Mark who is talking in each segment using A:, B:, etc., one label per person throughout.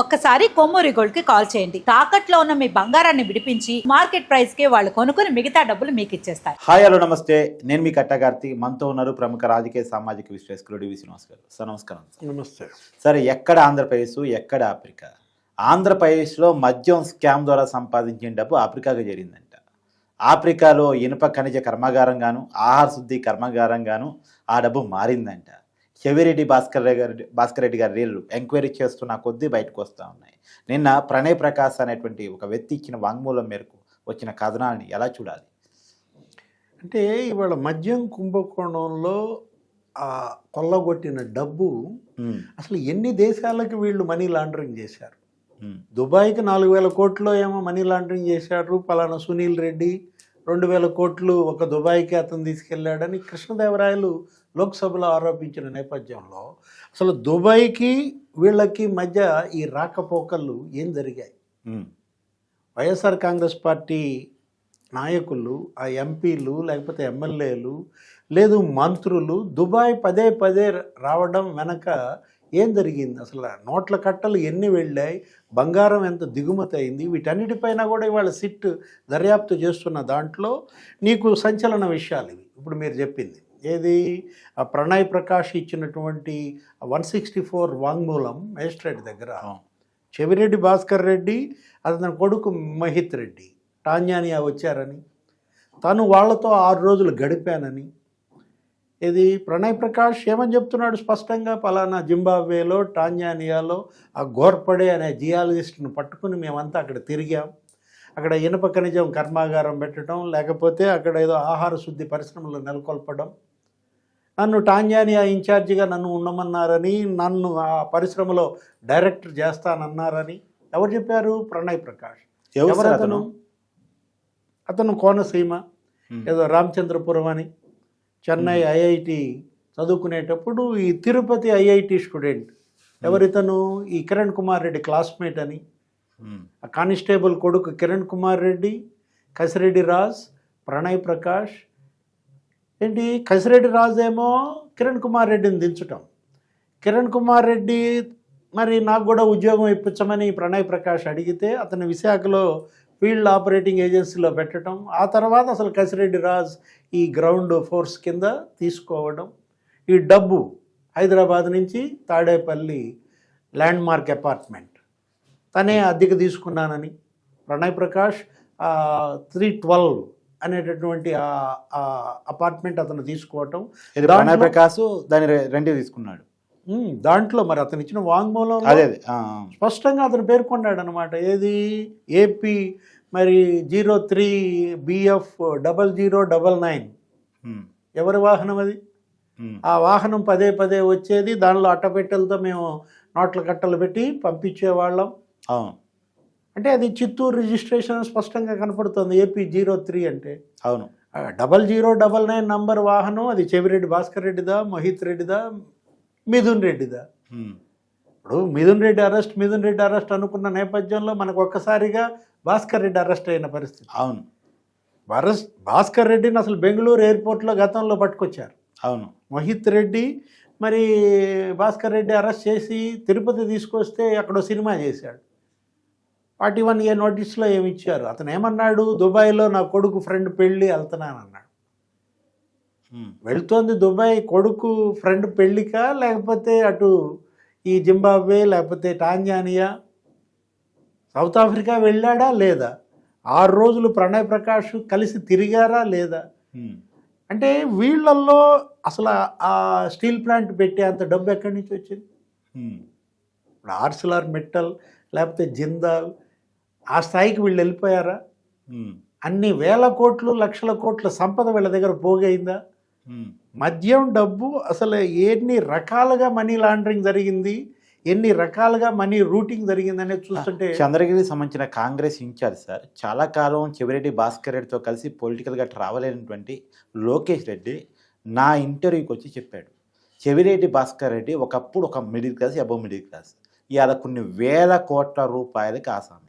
A: ఒక్కసారి కొమ్మూరి గోల్డ్కి కాల్ చేయండి. తాకట్లో ఉన్న మీ బంగారాన్ని విడిపించి మార్కెట్ ప్రైస్కి వాళ్ళు కొనుక్కుని మిగతా డబ్బులు మీకు ఇచ్చేస్తారు.
B: హాయ్ హలో నమస్తే. నేను మీ కట్టగార్తి మనతో ఉన్నారు ప్రముఖ రాజకీయ సామాజిక విశ్లేషకులు డివి శ్రీనివాస్ గారు సార్ నమస్కారం. సార్.
C: నమస్తే.
B: సార్ ఎక్కడ ఆంధ్రప్రదేశ్ ఎక్కడ ఆఫ్రికా? ఆంధ్రప్రదేశ్లో మద్యం స్కామ్ ద్వారా సంపాదించిన డబ్బు ఆఫ్రికాగా జరిగిందంట ఆఫ్రికాలో ఇనుప ఖనిజ కర్మాగారంగాను ఆహార శుద్ధి కర్మాగారంగాను ఆ డబ్బు మారిందంట. చెవిరెడ్డి భాస్కర్ గారి భాస్కర్ రెడ్డి గారి రీళ్ళు ఎంక్వైరీ చేస్తున్న కొద్దీ బయటకు వస్తూ ఉన్నాయి. నిన్న ప్రణయ్ ప్రకాశ్ అనేటువంటి ఒక వ్యక్తి ఇచ్చిన వాంగ్మూలం మేరకు వచ్చిన కథనాన్ని ఎలా చూడాలి?
C: అంటే ఇవాళ మద్యం కుంభకోణంలో ఆ కొల్లగొట్టిన డబ్బు అసలు ఎన్ని దేశాలకు వీళ్ళు మనీ లాండరింగ్ చేశారు? దుబాయ్కి నాలుగు వేల కోట్లు ఏమో మనీ లాండరింగ్ చేశారు పలానా సునీల్ రెడ్డి రెండు వేల కోట్లు ఒక దుబాయ్కి అతను తీసుకెళ్ళాడని కృష్ణదేవరాయలు లోక్సభలో ఆరోపించిన నేపథ్యంలో అసలు దుబాయ్కి వీళ్ళకి మధ్య ఈ రాకపోకలు ఏం జరిగాయి? వైఎస్ఆర్ కాంగ్రెస్ పార్టీ నాయకులు ఆ ఎంపీలు లేకపోతే ఎమ్మెల్యేలు లేదు మంత్రులు దుబాయ్ పదే పదే రావడం వెనక ఏం జరిగింది? అసలు నోట్ల కట్టలు ఎన్ని వెళ్ళాయి? బంగారం ఎంత దిగుమతి అయింది? వీటన్నిటిపైన కూడా ఇవాళ సిట్ దర్యాప్తు చేస్తున్న దాంట్లో నీకు సంచలన విషయాలు ఇవి. ఇప్పుడు మీరు చెప్పింది. ఏది? ప్రణయ్ ప్రకాష్ ఇచ్చినటువంటి వన్ సిక్స్టీ ఫోర్ వాంగ్మూలం మేజిస్ట్రేట్ దగ్గర. చెవిరెడ్డి భాస్కర్ రెడ్డి అతని కొడుకు మహిత్ రెడ్డి. టాంజానియా వచ్చారని. తను వాళ్ళతో ఆరు రోజులు గడిపానని. ఇది ప్రణయ్ ప్రకాష్ ఏమని చెప్తున్నాడు స్పష్టంగా? పలానా జింబాబ్వేలో టాంజానియాలో ఆ గోర్పడే అనే జియాలజిస్ట్ను పట్టుకుని మేమంతా అక్కడ తిరిగాం. అక్కడ ఇనుప ఖనిజం కర్మాగారం పెట్టడం లేకపోతే అక్కడ ఏదో ఆహార శుద్ధి పరిశ్రమలు నెలకొల్పడం. నన్ను టాంజానియా ఇన్ఛార్జిగా నన్ను ఉండమన్నారని నన్ను ఆ పరిశ్రమలో డైరెక్టర్ చేస్తానన్నారని ఎవరు చెప్పారు? ప్రణయ్ ప్రకాష్.
B: ఎవరు
C: అతను?
B: అతను
C: కోనసీమ ఏదో రామచంద్రపురం అని. చెన్నై ఐఐటి చదువుకునేటప్పుడు ఈ తిరుపతి ఐఐటి స్టూడెంట్. ఎవరితను? ఈ కిరణ్ కుమార్ రెడ్డి క్లాస్మేట్ అని.
B: Hmm.
C: ఆ కానిస్టేబుల్ కొడుకు కిరణ్ కుమార్ రెడ్డి కసిరెడ్డి రాజ్ ప్రణయ్ ప్రకాష్ ఏంటి కసిరెడ్డి రాజు ఏమో కిరణ్ కుమార్ రెడ్డిని దించటం కిరణ్ కుమార్ రెడ్డి మరి నాకు కూడా ఉద్యోగం ఇప్పించమని ప్రణయ్ ప్రకాష్ అడిగితే అతను విశాఖలో ఫీల్డ్ ఆపరేటింగ్ ఏజెన్సీలో పెట్టడం ఆ తర్వాత అసలు కసిరెడ్డి రాజ్ ఈ గ్రౌండ్ ఫోర్స్ కింద తీసుకోవడం ఈ డబ్బు హైదరాబాద్ నుంచి తాడేపల్లి ల్యాండ్ మార్క్ అపార్ట్మెంట్. తనే అద్దెకు తీసుకున్నానని. ప్రణయ్ ప్రకాష్ త్రీ ట్వెల్వ్ అనేటటువంటి అపార్ట్మెంట్ అతను తీసుకోవటం.
B: ప్రణయ్ ప్రకాశ్ దాని రెండు తీసుకున్నాడు.
C: దాంట్లో మరి అతను ఇచ్చిన వాంగ్మూలం
B: అదే
C: స్పష్టంగా అతను పేర్కొన్నాడు అనమాట ఏది? ఏపీ మరి zero three BF double zero double nine. ఎవరి వాహనం అది? ఆ వాహనం పదే పదే వచ్చేది దానిలో అట్టపెట్టెలతో మేము నోట్ల కట్టలు పెట్టి పంపించేవాళ్ళం.
B: అవును.
C: అంటే అది చిత్తూరు రిజిస్ట్రేషన్ స్పష్టంగా కనపడుతుంది. ఏపీ జీరో త్రీ అంటే.
B: అవును.
C: Double zero double nine number వాహనం అది చెవిరెడ్డి భాస్కర్ రెడ్డిదా మోహిత్ రెడ్డిదా మిథున్ రెడ్డిదా? ఇప్పుడు మిథున్ రెడ్డి అరెస్ట్ మిథున్ రెడ్డి అరెస్ట్ అనుకున్న నేపథ్యంలో మనకు ఒక్కసారిగా భాస్కర్ రెడ్డి అరెస్ట్ అయిన పరిస్థితి.
B: అవును.
C: అరెస్ట్ భాస్కర్ రెడ్డిని అసలు బెంగళూరు ఎయిర్పోర్ట్లో గతంలో పట్టుకొచ్చారు.
B: అవును.
C: మోహిత్ రెడ్డి మరి భాస్కర్ రెడ్డి అరెస్ట్ చేసి తిరుపతి తీసుకొస్తే అక్కడ సినిమా చేశాడు. ఫార్టీ వన్ ఏ నోటీస్లో ఏమి ఇచ్చారు అతను ఏమన్నాడు? దుబాయ్లో నా కొడుకు ఫ్రెండ్ పెళ్ళి వెళ్తున్నాను అన్నాడు
B: ఉమ్,
C: వెళ్తోంది దుబాయ్ కొడుకు ఫ్రెండ్ పెళ్ళికా? లేకపోతే అటు ఈ జింబాబ్వే లేకపోతే టాంజానియా? సౌత్ ఆఫ్రికా వెళ్ళాడా లేదా? ఆరు రోజులు ప్రణయ్ ప్రకాష్ కలిసి తిరిగారా లేదా? అంటే వీళ్ళల్లో అసలు ఆ స్టీల్ ప్లాంట్ పెట్టే అంత డబ్బు ఎక్కడి నుంచి వచ్చింది? ఇప్పుడు ఆర్సిలార్ మెట్టల్ లేకపోతే జిందాల్ ఆ స్థాయికి వీళ్ళు వెళ్ళిపోయారా? అన్ని వేల కోట్లు లక్షల కోట్ల సంపద వీళ్ళ దగ్గర పోగైందా. మద్యం డబ్బు అసలు ఎన్ని రకాలుగా మనీ లాండరింగ్ జరిగింది? ఎన్ని రకాలుగా మనీ రూటింగ్ జరిగింది అనేది చూస్తుంటే
B: చంద్రగిరి సంబంధించిన కాంగ్రెస్ ఇన్ఛార్జ్ సార్ చాలా కాలం చెవిరెడ్డి భాస్కర్ రెడ్డితో కలిసి పొలిటికల్గా ట్రావెల్ అయినటువంటి లోకేష్ రెడ్డి నా ఇంటర్వ్యూకి వచ్చి చెప్పాడు. చెవిరెడ్డి భాస్కర్ రెడ్డి ఒకప్పుడు ఒక middle class above middle class ఇవాళ కొన్ని వేల కోట్ల రూపాయలకి ఆసామి.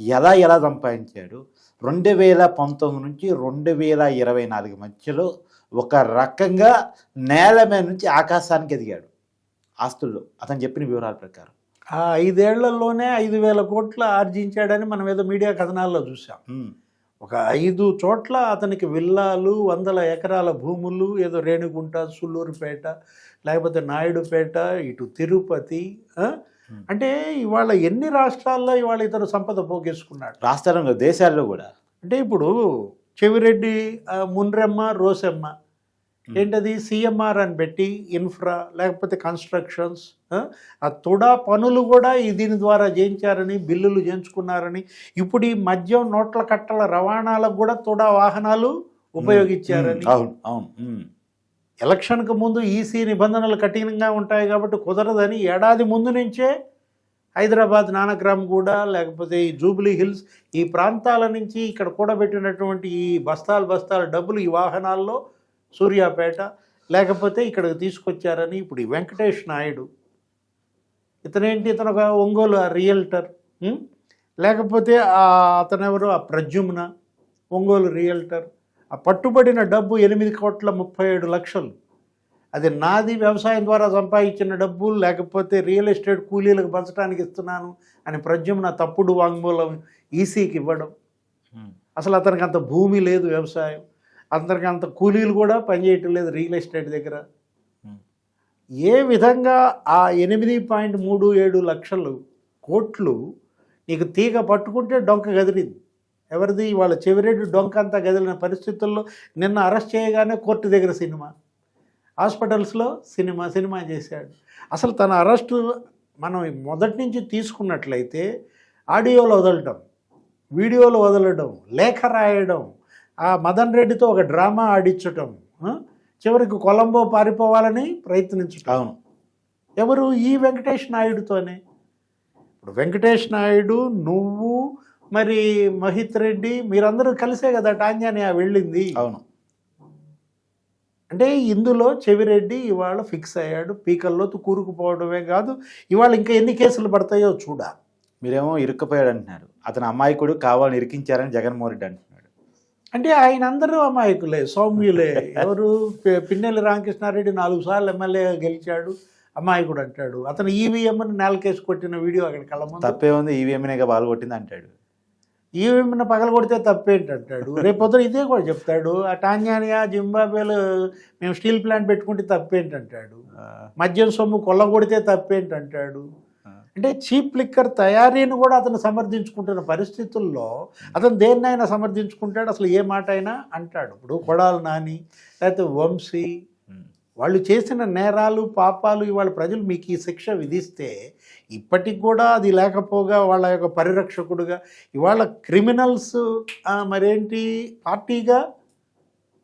B: ఎలా ఎలా సంపాదించాడు? రెండు వేల పంతొమ్మిది నుంచి రెండు వేల ఇరవై నాలుగు మధ్యలో ఒక రకంగా నేల మీద నుంచి ఆకాశానికి ఎదిగాడు. ఆస్తుల్లో. అతను చెప్పిన వివరాల ప్రకారం.
C: ఆ ఐదేళ్ళలోనే ఐదు వేల కోట్లు ఆర్జించాడని మనం ఏదో మీడియా కథనాల్లో చూసాం ఒక ఐదు చోట్ల అతనికి విల్లాలు వందల ఎకరాల భూములు ఏదో రేణిగుంట సుళ్ళూరుపేట లేకపోతే నాయుడుపేట ఇటు తిరుపతి? అంటే ఇవాళ ఎన్ని రాష్ట్రాల్లో ఇవాళ ఇతను సంపద పోగేసుకున్నాడు?
B: రాష్ట్రంలో దేశాల్లో కూడా.
C: అంటే ఇప్పుడు చెవిరెడ్డి మున్రెమ్మ రోసెమ్మ. ఏంటది? సిఎంఆర్ అని పెట్టి ఇన్ఫ్రా లేకపోతే కన్స్ట్రక్షన్స్ ఆ? తుడా పనులు కూడా ఈ దీని ద్వారా చేయించారని బిల్లులు చేయించుకున్నారని ఇప్పుడు ఈ మద్యం నోట్ల కట్టల రవాణాలకు కూడా తుడా వాహనాలు ఉపయోగించారని.
B: ఉమ్, అవును. అవును.
C: ఎలక్షన్కు ముందు ఈసీ నిబంధనలు కఠినంగా ఉంటాయి కాబట్టి కుదరదని ఏడాది ముందు నుంచే హైదరాబాద్ నానగ్రామ్ కూడా లేకపోతే ఈ జూబ్లీ హిల్స్ ఈ ప్రాంతాల నుంచి ఇక్కడ కూడబెట్టినటువంటి ఈ బస్తాలు బస్తాలు డబ్బులు ఈ వాహనాల్లో సూర్యాపేట లేకపోతే ఇక్కడికి తీసుకొచ్చారని ఇప్పుడు ఈ వెంకటేష్ నాయుడు. ఇతనేంటి? ఇతను ఒక ఒంగోలు రియల్టర్ లేకపోతే అతనెవరు? ఆ ప్రజుమ్న ఒంగోలు రియల్టర్. ఆ పట్టుబడిన డబ్బు ఎనిమిది కోట్ల ముప్పై ఏడు లక్షలు. అది నాది వ్యవసాయం ద్వారా సంపాదించిన డబ్బు లేకపోతే రియల్ ఎస్టేట్ కూలీలకు పంచడానికి ఇస్తున్నాను అని ప్రద్యుమ్న తప్పుడు వాంగ్మూలం ఈసీకి ఇవ్వడం. అసలు అతనికి అంత భూమి లేదు వ్యవసాయం. అతనికి అంత కూలీలు కూడా పనిచేయటం లేదు రియల్ ఎస్టేట్ దగ్గర. ఏ విధంగా ఆ ఎనిమిది పాయింట్ మూడు ఏడు లక్షలు కోట్లు నీకు తీగ పట్టుకుంటే డొంక గదిలింది. ఎవరిది? వాళ్ళ చెవిరెడ్డి డొంక అంతా గదిలిన పరిస్థితుల్లో నిన్న అరెస్ట్ చేయగానే కోర్టు దగ్గర సినిమా. హాస్పిటల్స్లో సినిమా సినిమా చేశాడు. అసలు తన అరెస్టు మనం మొదటి నుంచి తీసుకున్నట్లయితే ఆడియోలో వదలటం వీడియోలో వదలడం లేఖ రాయడం ఆ మదన్ రెడ్డితో ఒక డ్రామా ఆడించటం? చివరికి కొలంబో పారిపోవాలని ప్రయత్నించటం.
B: అవును.
C: ఎవరు? ఈ వెంకటేష్ నాయుడుతోనే. ఇప్పుడు వెంకటేష్ నాయుడు నువ్వు మరి మహిత్ రెడ్డి మీరందరూ కలిసే కదా టాంజానియా వెళ్ళింది.
B: అవును.
C: అంటే ఇందులో చెవిరెడ్డి ఇవాళ ఫిక్స్ అయ్యాడు. పీకల్లో కూరుకుపోవడమే కాదు ఇవాళ ఇంకా ఎన్ని కేసులు పడతాయో చూడా.
B: మీరేమో ఇరుక్కుపోయాడు అంటున్నారు. అతని అమాయకుడు కావాలని ఇరికించారని జగన్మోహన్ రెడ్డి అంటున్నాడు.
C: అంటే ఆయన అందరూ అమాయకులే సౌమ్యులే. ఎవరు? పిన్నెల్లి రామకృష్ణారెడ్డి నాలుగు సార్లు ఎమ్మెల్యేగా గెలిచాడు అమాయకుడు అంటాడు. అతను ఈవీఎంని నేలకేసి కొట్టిన వీడియో అక్కడ ముందు.
B: తప్పే ఉంది ఈవీఎంఏగా బాల్ కొట్టింది అంటాడు.
C: ఈవీఎంని పగల కొడితే తప్పేంటి అంటాడు రేపు పొద్దున ఇదే కూడా చెప్తాడు ఆ టాంజానియా జింబాబేలో మేము స్టీల్ ప్లాంట్ పెట్టుకుంటే తప్పేంటి అంటాడు
B: ఆ,
C: మద్యం సొమ్ము కొల్లగొడితే తప్పేంటి అంటాడు
B: ఆ.
C: అంటే చీప్ లిక్కర్ తయారీని కూడా అతను సమర్థించుకుంటున్న పరిస్థితుల్లో అతను దేన్నైనా సమర్థించుకుంటాడు అసలు ఏ మాట అయినా అంటాడు. ఇప్పుడు కొడాలి నాని లేకపోతే వంశీ వాళ్ళు చేసిన నేరాలు పాపాలు ఇవాళ ప్రజలు మీకు ఈ శిక్ష విధిస్తే ఇప్పటికి కూడా అది లేకపోగా వాళ్ళ యొక్క పరిరక్షకుడుగా ఇవాళ క్రిమినల్స్ మరేంటి పార్టీగా?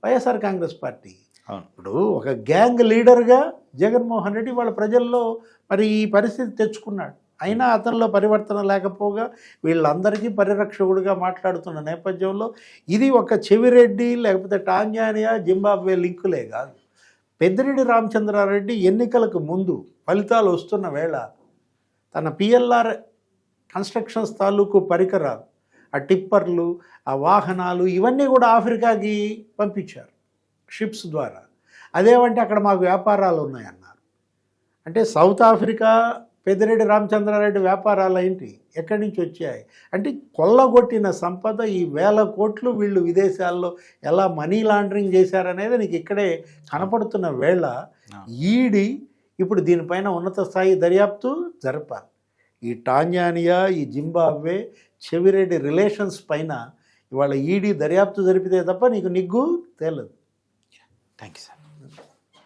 C: వైఎస్ఆర్ కాంగ్రెస్ పార్టీ. ఇప్పుడు ఒక గ్యాంగ్ లీడర్గా జగన్మోహన్ రెడ్డి వాళ్ళ ప్రజల్లో మరి ఈ పరిస్థితి తెచ్చుకున్నాడు. అయినా అతనిలో పరివర్తన లేకపోగా వీళ్ళందరికీ పరిరక్షకుడిగా మాట్లాడుతున్న నేపథ్యంలో ఇది ఒక చెవిరెడ్డి లేకపోతే టాంజానియా జింబాబ్వే లింకులే కాదు. పెద్దిరెడ్డి రామచంద్రారెడ్డి ఎన్నికలకు ముందు ఫలితాలు వస్తున్న వేళ తన పిఎల్ఆర్ కన్స్ట్రక్షన్స్ తాలూకు పరికరాలు ఆ టిప్పర్లు ఆ వాహనాలు ఇవన్నీ కూడా ఆఫ్రికాకి పంపించారు షిప్స్ ద్వారా. అదేమంటే అక్కడ మాకు వ్యాపారాలు ఉన్నాయన్నారు. అంటే సౌత్ ఆఫ్రికా పెద్దిరెడ్డి రామచంద్రారెడ్డి వ్యాపారాలు ఏంటి? ఎక్కడి నుంచి వచ్చాయి? అంటే కొల్లగొట్టిన సంపద ఈ వేల కోట్లు వీళ్ళు విదేశాల్లో ఎలా మనీ లాండరింగ్ చేశారనేది నీకు ఇక్కడే కనపడుతున్న వేళ ఈడి ఇప్పుడు దీనిపైన ఉన్నత స్థాయి దర్యాప్తు జరపాలి. ఈ టాంజానియా ఈ జింబాబ్వే చెవిరెడ్డి రిలేషన్స్ పైన ఇవాళ ఈడీ దర్యాప్తు జరిపితే తప్ప నీకు నిగ్గు తేలదు.
B: Thank you sir